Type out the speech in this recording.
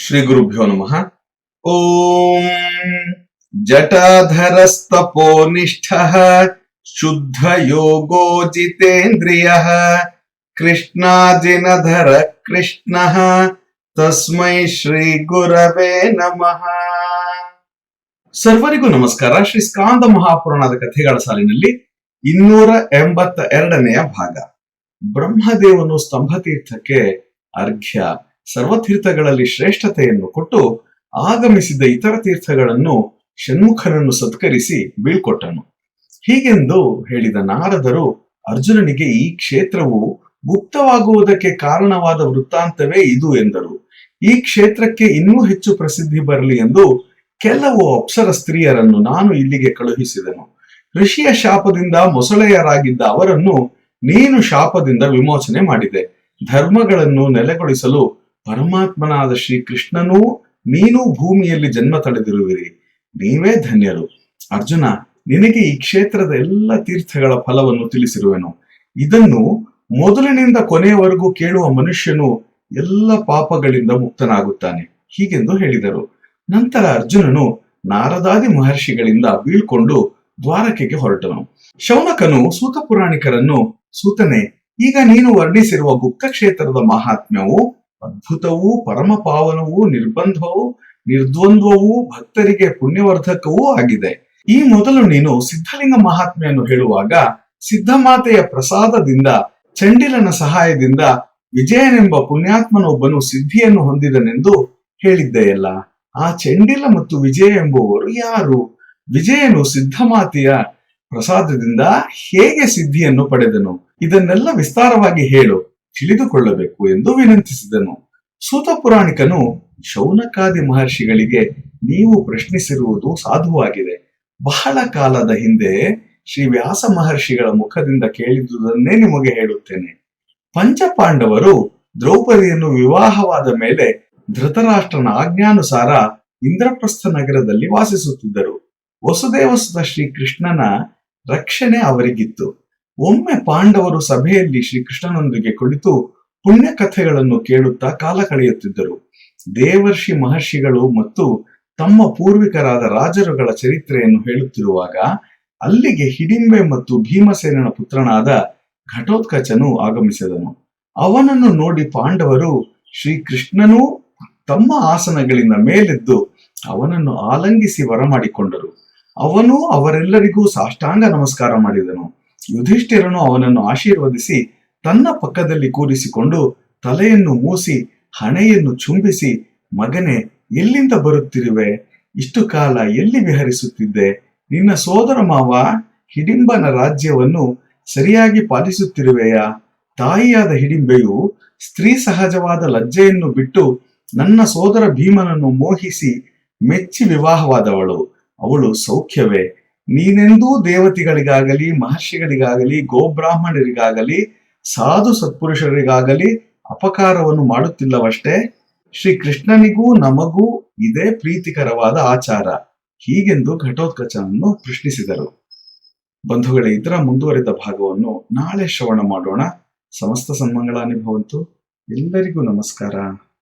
ಶ್ರೀ ಗುರುಭ್ಯೋ ನಮಃ. ಓಂ ಜಟಾಧರಸ್ತಪೋ ನಿಷ್ಠ ಶುದ್ಧ ಯೋಗೋ ಜಿತೇಂದ್ರಿಯ ಕೃಷ್ಣಾಜಿನಧರ ಕೃಷ್ಣ ತಸ್ಮೈ ಶ್ರೀ ಗುರವೇ ನಮಃ. ಸರ್ವರಿಗೂ ನಮಸ್ಕಾರ. ಶ್ರೀ ಸ್ಕಾಂದ ಮಹಾಪುರಾಣದ ಕಥೆಗಳ ಸಾಲಿನಲ್ಲಿ ಇನ್ನೂರ ಎಂಬತ್ತ ಎರಡನೆಯ ಭಾಗ. ಬ್ರಹ್ಮದೇವನು ಸ್ತಂಭತೀರ್ಥಕ್ಕೆ ಅರ್ಘ್ಯ ಸರ್ವತೀರ್ಥಗಳಲ್ಲಿ ಶ್ರೇಷ್ಠತೆಯನ್ನು ಕೊಟ್ಟು ಆಗಮಿಸಿದ ಇತರ ತೀರ್ಥಗಳನ್ನು ಷಣ್ಮುಖನನ್ನು ಸತ್ಕರಿಸಿ ಬೀಳ್ಕೊಟ್ಟನು. ಹೀಗೆಂದು ಹೇಳಿದ ನಾರದರು, ಅರ್ಜುನನಿಗೆ ಈ ಕ್ಷೇತ್ರವು ಗುಪ್ತವಾಗುವುದಕ್ಕೆ ಕಾರಣವಾದ ವೃತ್ತಾಂತವೇ ಇದು ಎಂದರು. ಈ ಕ್ಷೇತ್ರಕ್ಕೆ ಇನ್ನೂ ಹೆಚ್ಚು ಪ್ರಸಿದ್ಧಿ ಬರಲಿ ಎಂದು ಕೆಲವು ಅಪ್ಸರ ಸ್ತ್ರೀಯರನ್ನು ನಾನು ಇಲ್ಲಿಗೆ ಕಳುಹಿಸಿದನು. ಋಷಿಯ ಶಾಪದಿಂದ ಮೊಸಳೆಯರಾಗಿದ್ದ ಅವರನ್ನು ನೀನು ಶಾಪದಿಂದ ವಿಮೋಚನೆ ಮಾಡಿದೆ. ಧರ್ಮಗಳನ್ನು ನೆಲೆಗೊಳಿಸಲು ಪರಮಾತ್ಮನಾದ ಶ್ರೀ ಕೃಷ್ಣನೂ ನೀನು ಭೂಮಿಯಲ್ಲಿ ಜನ್ಮ ತಡೆದಿರುವಿರಿ. ನೀವೇ ಧನ್ಯರು. ಅರ್ಜುನ, ನಿನಗೆ ಈ ಕ್ಷೇತ್ರದ ಎಲ್ಲ ತೀರ್ಥಗಳ ಫಲವನ್ನು ತಿಳಿಸಿರುವೆನು. ಇದನ್ನು ಮೊದಲಿನಿಂದ ಕೊನೆಯವರೆಗೂ ಕೇಳುವ ಮನುಷ್ಯನು ಎಲ್ಲ ಪಾಪಗಳಿಂದ ಮುಕ್ತನಾಗುತ್ತಾನೆ ಹೀಗೆಂದು ಹೇಳಿದರು. ನಂತರ ಅರ್ಜುನನು ನಾರದಾದಿ ಮಹರ್ಷಿಗಳಿಂದ ಬೀಳ್ಕೊಂಡು ದ್ವಾರಕೆಗೆ ಹೊರಟನು. ಶೌನಕನು ಸೂತ ಪುರಾಣಿಕರನ್ನು ಸೂತನೆ, ಈಗ ನೀನು ವರ್ಣಿಸಿರುವ ಗುಪ್ತ ಕ್ಷೇತ್ರದ ಮಹಾತ್ಮ್ಯವು ಅದ್ಭುತವೂ ಪರಮ ಪಾವನವೂ ನಿರ್ಬಂಧವೂ ನಿರ್ದ್ವಂದ್ವವೂ ಭಕ್ತರಿಗೆ ಪುಣ್ಯವರ್ಧಕವೂ ಆಗಿದೆ. ಈ ಮೊದಲು ನೀನು ಸಿದ್ಧಲಿಂಗ ಮಹಾತ್ಮೆಯನ್ನು ಹೇಳುವಾಗ ಸಿದ್ಧಮಾತೆಯ ಪ್ರಸಾದದಿಂದ, ಚಂಡಿಲನ ಸಹಾಯದಿಂದ ವಿಜಯನೆಂಬ ಪುಣ್ಯಾತ್ಮನೊಬ್ಬನು ಸಿದ್ಧಿಯನ್ನು ಹೊಂದಿದನೆಂದು ಹೇಳಿದ್ದೆಯಲ್ಲ. ಆ ಚಂಡಿಲ ಮತ್ತು ವಿಜಯ ಎಂಬುವರು ಯಾರು? ವಿಜಯನು ಸಿದ್ಧಮಾತೆಯ ಪ್ರಸಾದದಿಂದ ಹೇಗೆ ಸಿದ್ಧಿಯನ್ನು ಪಡೆದನು? ಇದನ್ನೆಲ್ಲ ವಿಸ್ತಾರವಾಗಿ ಹೇಳು. ತಿಳಿದುಕೊಳ್ಳಬೇಕು ಎಂದು ವಿನಂತಿಸಿದನು. ಸೂತ ಪುರಾಣಿಕನು ಶೌನಕಾದಿ ಮಹರ್ಷಿಗಳಿಗೆ ನೀವು ಪ್ರಶ್ನಿಸಿರುವುದು ಸಾಧುವಾಗಿದೆ. ಬಹಳ ಕಾಲದ ಹಿಂದೆ ಶ್ರೀ ವ್ಯಾಸ ಮಹರ್ಷಿಗಳ ಮುಖದಿಂದ ಕೇಳಿದುದನ್ನೇ ನಿಮಗೆ ಹೇಳುತ್ತೇನೆ. ಪಂಚಪಾಂಡವರು ದ್ರೌಪದಿಯನ್ನು ವಿವಾಹವಾದ ಮೇಲೆ ಧೃತರಾಷ್ಟ್ರನ ಆಜ್ಞಾನುಸಾರ ಇಂದ್ರಪ್ರಸ್ಥ ನಗರದಲ್ಲಿ ವಾಸಿಸುತ್ತಿದ್ದರು. ವಸುದೇವಸುತ ಶ್ರೀ ಕೃಷ್ಣನ ರಕ್ಷಣೆ ಅವರಿಗಿತ್ತು. ಒಮ್ಮೆ ಪಾಂಡವರು ಸಭೆಯಲ್ಲಿ ಶ್ರೀಕೃಷ್ಣನೊಂದಿಗೆ ಕುಳಿತು ಪುಣ್ಯ ಕಥೆಗಳನ್ನು ಕೇಳುತ್ತಾ ಕಾಲ ಕಳೆಯುತ್ತಿದ್ದರು. ದೇವರ್ಷಿ ಮಹರ್ಷಿಗಳು ಮತ್ತು ತಮ್ಮ ಪೂರ್ವಿಕರಾದ ರಾಜರುಗಳ ಚರಿತ್ರೆಯನ್ನು ಹೇಳುತ್ತಿರುವಾಗ ಅಲ್ಲಿಗೆ ಹಿಡಿಂಬೆ ಮತ್ತು ಭೀಮಸೇನನ ಪುತ್ರನಾದ ಘಟೋತ್ಕಚನು ಆಗಮಿಸಿದನು. ಅವನನ್ನು ನೋಡಿ ಪಾಂಡವರು ಶ್ರೀಕೃಷ್ಣನೂ ತಮ್ಮ ಆಸನಗಳಿಂದ ಮೇಲೆದ್ದು ಅವನನ್ನು ಆಲಂಗಿಸಿ ವರಮಾಡಿಕೊಂಡರು. ಅವನು ಅವರೆಲ್ಲರಿಗೂ ಸಾಷ್ಟಾಂಗ ನಮಸ್ಕಾರ ಮಾಡಿದನು. ಯುಧಿಷ್ಠಿರನು ಅವನನ್ನು ಆಶೀರ್ವದಿಸಿ ತನ್ನ ಪಕ್ಕದಲ್ಲಿ ಕೂರಿಸಿಕೊಂಡು ತಲೆಯನ್ನು ಮೂಸಿ, ಹಣೆಯನ್ನು ಚುಂಬಿಸಿ, ಮಗನೇ, ಎಲ್ಲಿಂದ ಬರುತ್ತಿರುವೆ? ಇಷ್ಟು ಕಾಲ ಎಲ್ಲಿ ವಿಹರಿಸುತ್ತಿದ್ದೆ? ನಿನ್ನ ಸೋದರ ಮಾವ, ಹಿಡಿಂಬನ ರಾಜ್ಯವನ್ನು ಸರಿಯಾಗಿ ಪಾಲಿಸುತ್ತಿರುವೆಯಾ? ತಾಯಿಯಾದ ಹಿಡಿಂಬೆಯು ಸ್ತ್ರೀ ಸಹಜವಾದ ಲಜ್ಜೆಯನ್ನು ಬಿಟ್ಟು ನನ್ನ ಸೋದರ ಭೀಮನನ್ನು ಮೋಹಿಸಿ, ಮೆಚ್ಚಿ ವಿವಾಹವಾದವಳು. ಅವಳು ಸೌಖ್ಯವೇ. ನೀನೆಂದೂ ದೇವತೆಗಳಿಗಾಗಲಿ, ಮಹರ್ಷಿಗಳಿಗಾಗಲಿ, ಗೋಬ್ರಾಹ್ಮಣರಿಗಾಗಲಿ, ಸಾಧು ಸತ್ಪುರುಷರಿಗಾಗಲಿ ಅಪಕಾರವನ್ನು ಮಾಡುತ್ತಿಲ್ಲವಷ್ಟೇ ಶ್ರೀ ಕೃಷ್ಣನಿಗೂ ನಮಗೂ ಇದೇ ಪ್ರೀತಿಕರವಾದ ಆಚಾರ. ಹೀಗೆಂದು ಘಟೋತ್ಕಚನನ್ನು ಪ್ರಶ್ನಿಸಿದರು. ಬಂಧುಗಳೇ, ಇದರ ಮುಂದುವರಿದ ಭಾಗವನ್ನು ನಾಳೆ ಶ್ರವಣ ಮಾಡೋಣ. ಸಮಸ್ತ ಸನ್ಮಂಗಳ ಅನುಭವಂತು ಎಲ್ಲರಿಗೂ ನಮಸ್ಕಾರ.